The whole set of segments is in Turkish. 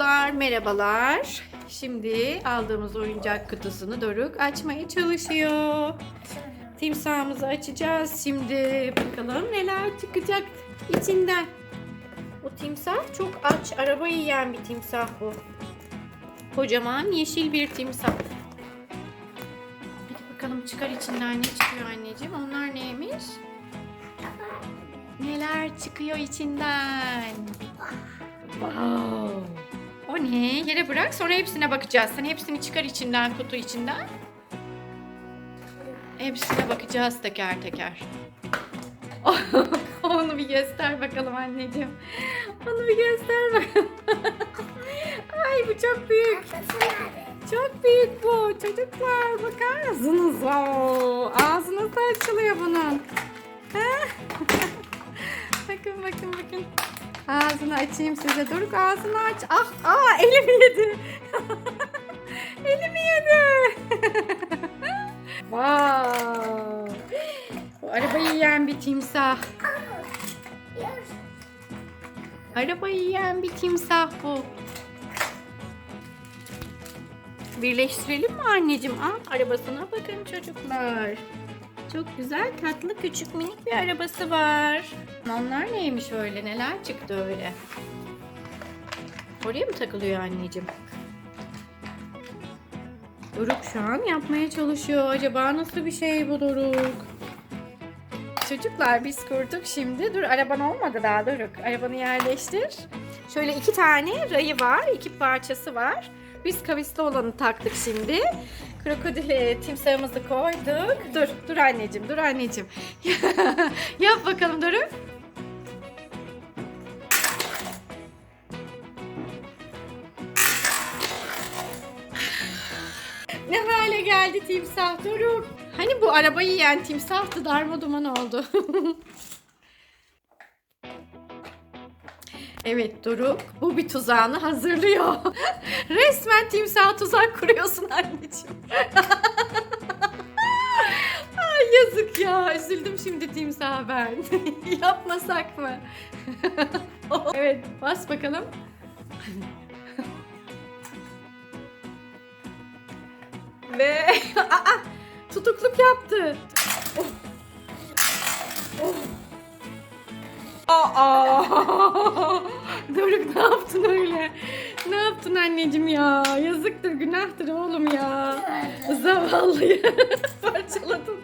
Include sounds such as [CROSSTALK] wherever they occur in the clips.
Çocuklar merhabalar. Şimdi aldığımız oyuncak kutusunu Doruk açmaya çalışıyor. Timsahımızı açacağız şimdi. Bakalım neler çıkacak içinden. Bu timsah çok aç. Araba yiyen bir timsah bu. Kocaman yeşil bir timsah. Hadi bakalım çıkar içinden ne çıkıyor anneciğim. Onlar neymiş? Neler çıkıyor içinden? Wow. O ne? Yere bırak sonra hepsine bakacağız. Sen hepsini çıkar içinden, kutu içinden. Hepsine bakacağız teker teker. [LAUGHS] Onu bir göster bakalım anneciğim. Onu bir göster bakalım. [LAUGHS] Ay bu çok büyük. Çok büyük bu. Çocuklar bakar mısınız? Oo, ağzı nasıl açılıyor bunun? [LAUGHS] Bakın bakın bakın. Ağzını açayım size. Doruk ağzını aç. Ah, aa elimi yedi. [LAUGHS] elimi yedi. [LAUGHS] wow. Bu arabayı yiyen bir timsah. Arabayı yiyen bir timsah bu. Birleştirelim mi anneciğim? Ah, arabasına bakın çocuklar. Çok güzel, tatlı, küçük, minik bir arabası var. Onlar neymiş öyle? Neler çıktı öyle? Oraya mı takılıyor anneciğim? Doruk şu an yapmaya çalışıyor. Acaba nasıl bir şey bu Doruk? Çocuklar biz kurduk şimdi. Dur araban olmadı daha Doruk. Arabanı yerleştir. Şöyle iki tane rayı var. iki parçası var. Biz kavisli olanı taktık şimdi. Krokodil timsahımızı koyduk. Dur, dur anneciğim, dur anneciğim. [LAUGHS] Yap bakalım Doruk. Ne hale geldi timsah Doruk? Hani bu arabayı yiyen timsahtı darma duman oldu. [LAUGHS] evet Doruk bu bir tuzağını hazırlıyor. [LAUGHS] Resmen timsah tuzak kuruyorsun anneciğim. [LAUGHS] Ay yazık ya üzüldüm şimdi timsaha ben. [LAUGHS] Yapmasak mı? evet bas bakalım. Ve Aa, tutukluk yaptı. Oh. Oh. Aa! [LAUGHS] Doruk ne yaptın öyle? Ne yaptın anneciğim ya? Yazıktır, günahtır oğlum ya. Zavallıyı [LAUGHS] parçaladın.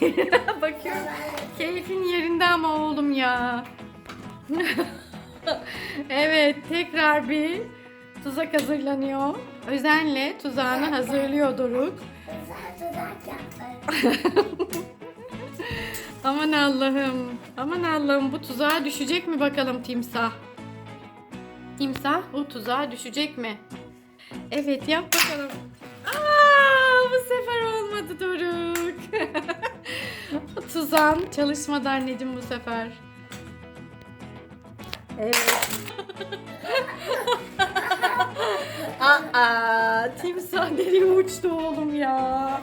[LAUGHS] Bakıyorum. Keyfin yerinde ama oğlum ya. evet, tekrar bir tuzak hazırlanıyor. Özenle tuzağını hazırlıyor Doruk. Aman Allah'ım. Aman Allah'ım bu tuzağa düşecek mi bakalım timsah? Timsah bu tuzağa düşecek mi? Evet yap bakalım. Aa, bu sefer olmadı Doruk. [LAUGHS] Tuzağın çalışmadı anneciğim bu sefer. Evet. [LAUGHS] Aa, timsah nereye uçtu oğlum ya?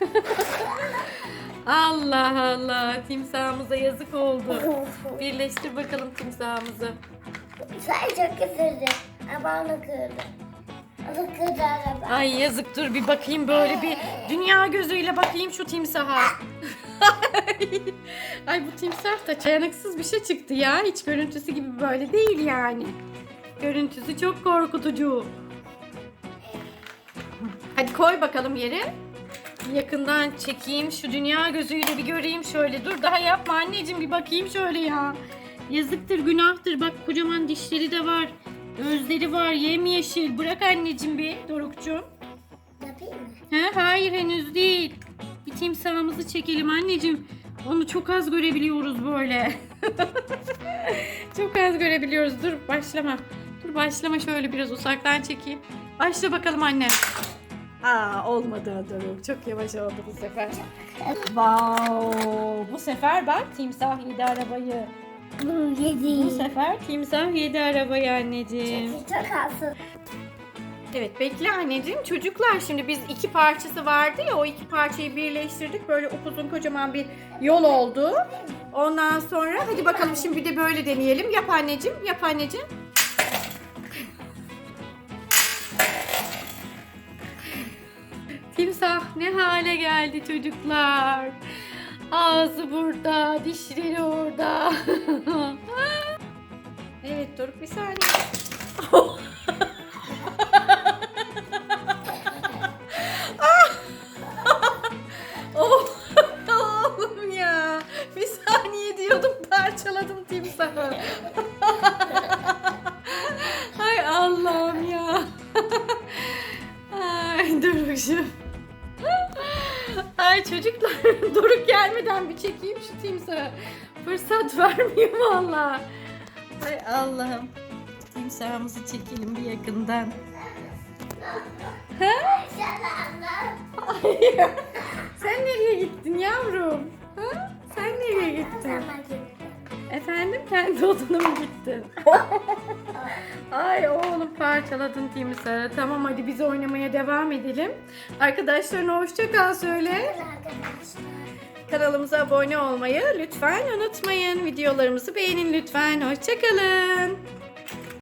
[LAUGHS] Allah Allah, timsahımıza yazık oldu. Birleştir bakalım timsahımızı. Sen çok üzüldün. Ama onu kırdı. Onu kırdı araba. Ay yazık dur bir bakayım böyle bir dünya gözüyle bakayım şu timsaha. [LAUGHS] Ay bu timsah da dayanıksız bir şey çıktı ya. Hiç görüntüsü gibi böyle değil yani. Görüntüsü çok korkutucu. Hadi koy bakalım yere. Yakından çekeyim şu dünya gözüyle bir göreyim şöyle. Dur daha yapma anneciğim bir bakayım şöyle ya. Yazıktır günahtır bak kocaman dişleri de var. Gözleri var yemyeşil. Bırak anneciğim bir Dorukcuğum. Yapayım mı? He, hayır henüz değil. Bir timsahımızı çekelim anneciğim. Onu çok az görebiliyoruz böyle. [LAUGHS] çok az görebiliyoruz. Dur başlama. Dur başlama şöyle biraz uzaktan çekeyim. Başla bakalım anne. Aa olmadı Doruk. Çok yavaş oldu bu sefer. Wow. Bu sefer bak timsah yedi arabayı. Bu Bu yedi. sefer timsah yedi arabayı anneciğim. Çok alsın. Evet bekle anneciğim. Çocuklar şimdi biz iki parçası vardı ya o iki parçayı birleştirdik. Böyle upuzun kocaman bir yol oldu. Ondan sonra hadi bakalım şimdi bir de böyle deneyelim. Yap anneciğim. Yap anneciğim. Ne hale geldi çocuklar. Ağzı burada, dişleri orada. [LAUGHS] evet Doruk bir saniye. [LAUGHS] [LAUGHS] Doruk gelmeden bir çekeyim şu timsahı. Fırsat [LAUGHS] vermiyor valla. Ay Allah'ım. Timsahımızı çekelim bir yakından. Ha? Hayır. Sen nereye gittin yavrum? Ha? Sen nereye gittin? Efendim kendi odana mı gittin? [LAUGHS] Ay oğlum parçaladın timsahı. Tamam hadi biz oynamaya devam edelim. Arkadaşlarına hoşça kal söyle. Kanalımıza abone olmayı lütfen unutmayın. Videolarımızı beğenin lütfen. Hoşça kalın.